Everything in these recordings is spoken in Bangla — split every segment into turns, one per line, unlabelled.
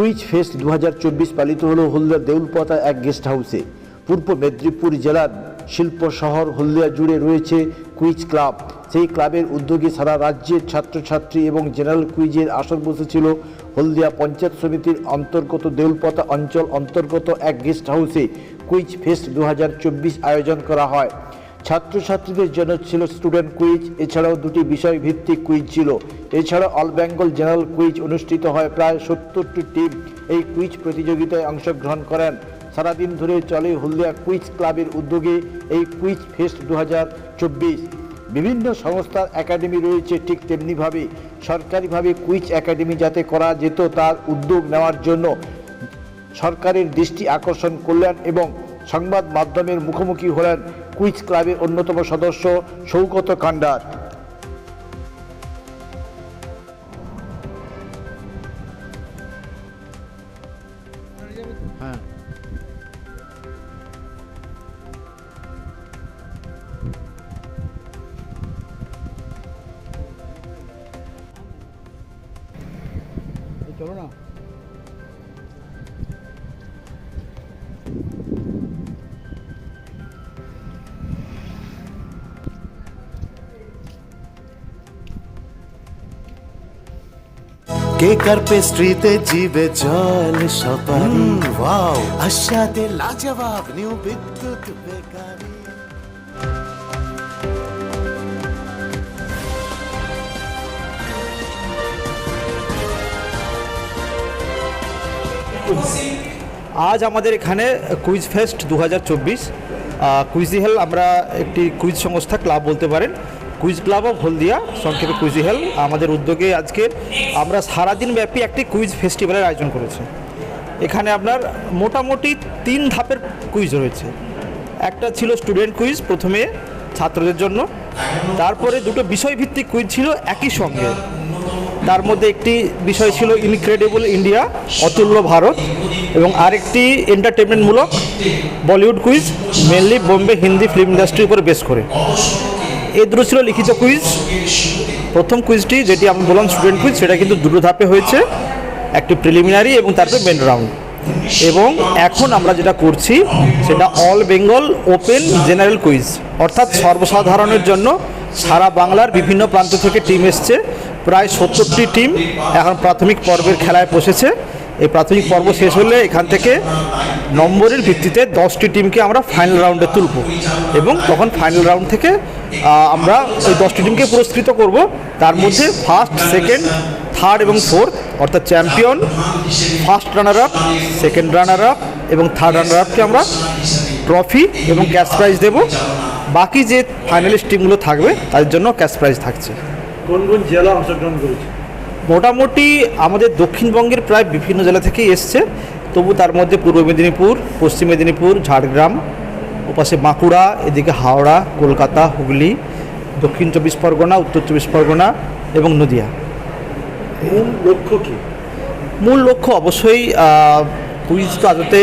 কুইজ ফেস্ট দু হাজার চব্বিশ পালিত হলো হলদিয়া দেউলপতা এক গেস্ট হাউসে। পূর্ব মেদিনীপুর জেলার শিল্প শহর হলদিয়া জুড়ে রয়েছে কুইজ ক্লাব। সেই ক্লাবের উদ্যোগে সারা রাজ্যের ছাত্রছাত্রী এবং জেনারেল কুইজের আসর বসেছিল হলদিয়া পঞ্চায়েত সমিতির অন্তর্গত দেউলপতা অঞ্চল অন্তর্গত এক গেস্ট হাউসে। কুইজ ফেস্ট দু হাজার চব্বিশ আয়োজন করা হয়। ছাত্রছাত্রীদের জন্য ছিল স্টুডেন্ট কুইজ এছাড়াও দুটি বিষয় ভিত্তিক কুইজ ছিল। এছাড়া অল বেঙ্গল জেনারেল কুইজ অনুষ্ঠিত হয়, প্রায় সত্তরটি টিম এই কুইজ প্রতিযোগিতায় অংশগ্রহণ করেন। সারাদিন ধরে চলে হলদিয়া কুইজ ক্লাবের উদ্যোগে এই কুইজ ফেস্ট দু হাজার চব্বিশ। বিভিন্ন সংস্থার একাডেমি রয়েছে ঠিক তেমনিভাবে। সরকারিভাবে কুইজ একাডেমি যাতে করা যেত তার উদ্যোগ নেওয়ার জন্য সরকারের দৃষ্টি আকর্ষণ করলেন এবং সংবাদ মাধ্যমের মুখোমুখি হলেন। কুইজ ক্লাবের অন্যতম সদস্য সৌগত কান্ডার। হ্যাঁ।
চলো না।
কেকার পেস্ট্রিতে জিবে জল সপারি? ওয়াও। আশাতে লাজবাব নিউ বিদ্যুৎ বেকারি।
আজ আমাদের এখানে কুইজ ফেস্ট দু হাজার চব্বিশ কুইজি হেল আমরা একটি কুইজ সংস্থা ক্লাব বলতে পারেন। কুইজ ক্লাব অফ হলদিয়া, সংক্ষেপে কুইজি হেল আমাদের উদ্যোগে আজকে আমরা সারাদিন ব্যাপী একটি কুইজ ফেস্টিভ্যালের আয়োজন করেছি। এখানে আপনার মোটামুটি তিন ধাপের কুইজ রয়েছে। একটা ছিল স্টুডেন্ট কুইজ প্রথমে ছাত্রদের জন্য, তারপরে দুটো বিষয়ভিত্তিক কুইজ ছিল একই সঙ্গে। তার মধ্যে একটি বিষয় ছিল ইনক্রেডিবল ইন্ডিয়া অতুল্য ভারত এবং আরেকটি এন্টারটেনমেন্টমূলক Bollywood quiz mainly Bombay Hindi film ইন্ডাস্ট্রির উপর বেস করে। এই দুটো ছিল লিখিত কুইজ প্রথম কুইজটি যেটি আমি বললাম স্টুডেন্ট কুইজ সেটা কিন্তু দুটো ধাপে হয়েছে। একটি প্রিলিমিনারি এবং তারপরে মেন রাউন্ড এবং এখন আমরা যেটা করছি, সেটা all Bengal open general quiz অর্থাৎ সর্বসাধারণের জন্য সারা বাংলার বিভিন্ন প্রান্ত থেকে টিম এসছে। প্রায় সত্তরটি টিম এখন প্রাথমিক পর্বের খেলায় বসেছে। এই প্রাথমিক পর্ব শেষ হলে এখান থেকে নম্বরের ভিত্তিতে দশটি টিমকে আমরা ফাইনাল রাউন্ডে তুলব। এবং তখন ফাইনাল রাউন্ড থেকে আমরা ওই দশটি টিমকে পুরস্কৃত করব। তার মধ্যে ফার্স্ট সেকেন্ড থার্ড এবং ফোর্থ অর্থাৎ champion first runner up second runner up এবং থার্ড রানার আপকে আমরা ট্রফি এবং ক্যাশ প্রাইজ দেব। বাকি যে ফাইনালিস্ট টিমগুলো থাকবে তাদের জন্য ক্যাশ প্রাইজ থাকছে।
কোন কোন জেলা অংশগ্রহণ করেছে?
মোটামুটি আমাদের দক্ষিণবঙ্গের প্রায় বিভিন্ন জেলা থেকেই এসছে। তবু তার মধ্যে পূর্ব মেদিনীপুর পশ্চিম মেদিনীপুর ঝাড়গ্রাম ওপাশে বাঁকুড়া এদিকে হাওড়া কলকাতা হুগলি দক্ষিণ চব্বিশ পরগনা উত্তর চব্বিশ পরগনা এবং নদিয়া।
মূল লক্ষ্য কী?
মূল লক্ষ্য অবশ্যই কুইজ তো আদতে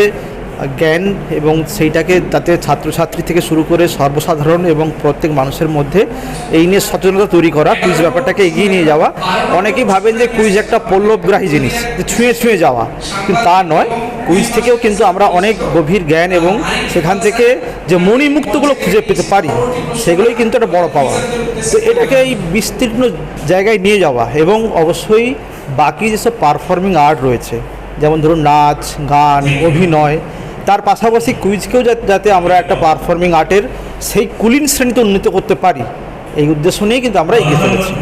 জ্ঞান এবং সেইটাকে যাতে ছাত্রছাত্রী থেকে শুরু করে সর্বসাধারণ এবং প্রত্যেক মানুষের মধ্যে এই নিয়ে সচেতনতা তৈরি করা কুইজ ব্যাপারটাকে এগিয়ে নিয়ে যাওয়া। অনেকেই ভাবেন যে কুইজ একটা পল্লবগ্রাহী জিনিস যে ছুঁয়ে ছুঁয়ে যাওয়া। কিন্তু তা নয়। কুইজ থেকেও কিন্তু আমরা অনেক গভীর জ্ঞান এবং সেখান থেকে যে মণিমুক্তগুলো খুঁজে পেতে পারি, সেগুলোই কিন্তু একটা বড় পাওয়া। তো এটাকে এই বিস্তীর্ণ জায়গায় নিয়ে যাওয়া এবং অবশ্যই বাকি যেসব পারফর্মিং আর্ট রয়েছে, যেমন ধরুন নাচ, গান, অভিনয়, তার পাশাপাশি কুইজকেও যাতে আমরা একটা পারফর্মিং আর্টের সেই কুলিন শ্রেণীতে উন্নীত করতে পারি, এই উদ্দেশ্য নিয়েই কিন্তু আমরা এগিয়ে চলেছি।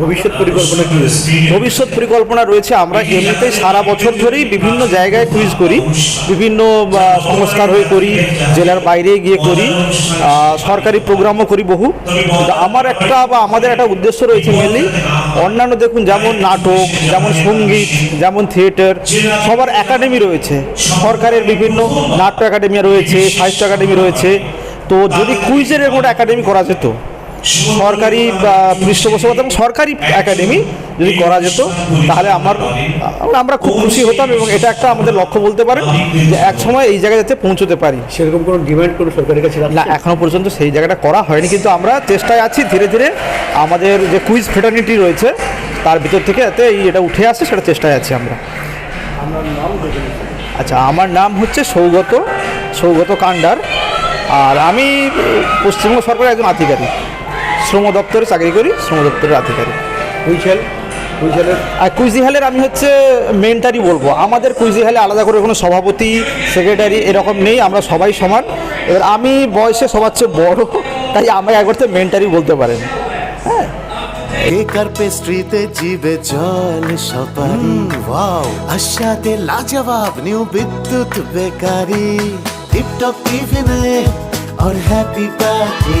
ভবিষ্যৎ পরিকল্পনা কি?
ভবিষ্যৎ পরিকল্পনা রয়েছে আমরা এমনিতেই সারা বছর ধরেই বিভিন্ন জায়গায় কুইজ করি বিভিন্ন সংস্কার হয়ে করি জেলার বাইরে গিয়ে করি সরকারি প্রোগ্রামও করি বহু। আমার একটা বা আমাদের একটা উদ্দেশ্য রয়েছে মেনলি অন্যান্য দেখুন যেমন নাটক যেমন সংগীত যেমন থিয়েটার সবার একাডেমি রয়েছে। সরকারের বিভিন্ন নাট্য একাডেমি রয়েছে সাহিত্য একাডেমি রয়েছে। তো যদি কুইজের একটা একাডেমি করা যেত সরকারি পৃষ্ঠপোষকতা এবং সরকারি একাডেমি যদি করা যেত তাহলে আমার আমরা খুব খুশি হতাম এবং এটা একটা আমাদের লক্ষ্য বলতে পারেন যে এক সময় এই জায়গায় যাতে পৌঁছতে পারি।
সেরকম কোনো ডিমান্ড কোনো সরকারের কাছে
না এখনও পর্যন্ত সেই জায়গাটা করা হয়নি কিন্তু আমরা চেষ্টায় আছি ধীরে ধীরে আমাদের যে কুইজ ফেটার্নিটি রয়েছে তার ভিতর থেকে যাতে এই এটা উঠে আসে সেটা চেষ্টায় আছি আমরা। আচ্ছা আমার নাম হচ্ছে সৌগত সৌগত কান্ডার। আর আমি পশ্চিমবঙ্গ সরকারের একজন আধিকারিক। শ্রম দপ্তরে চাকরি করি শ্রম দপ্তরের আধিকারিক।
হুইসেল কুইজিহালের
আর কুইজিহালের আমি হচ্ছে মেনটারি বলব। আমাদের কুইজিহালে আলাদা করে কোনো সভাপতি সেক্রেটারি এরকম নেই আমরা সবাই সমান। এবার আমি বয়সে সবার চেয়ে বড় তাই আমি একবার তো মেনটারি বলতে পারেন। হ্যাঁ।
কেকার পেস্ট্রিতে জিবে জল সপারি ওয়াও আশাতে লাজবাব নিউ বিদ্যুৎ বেকারি। টিপটপ টিফিনে আর happy party.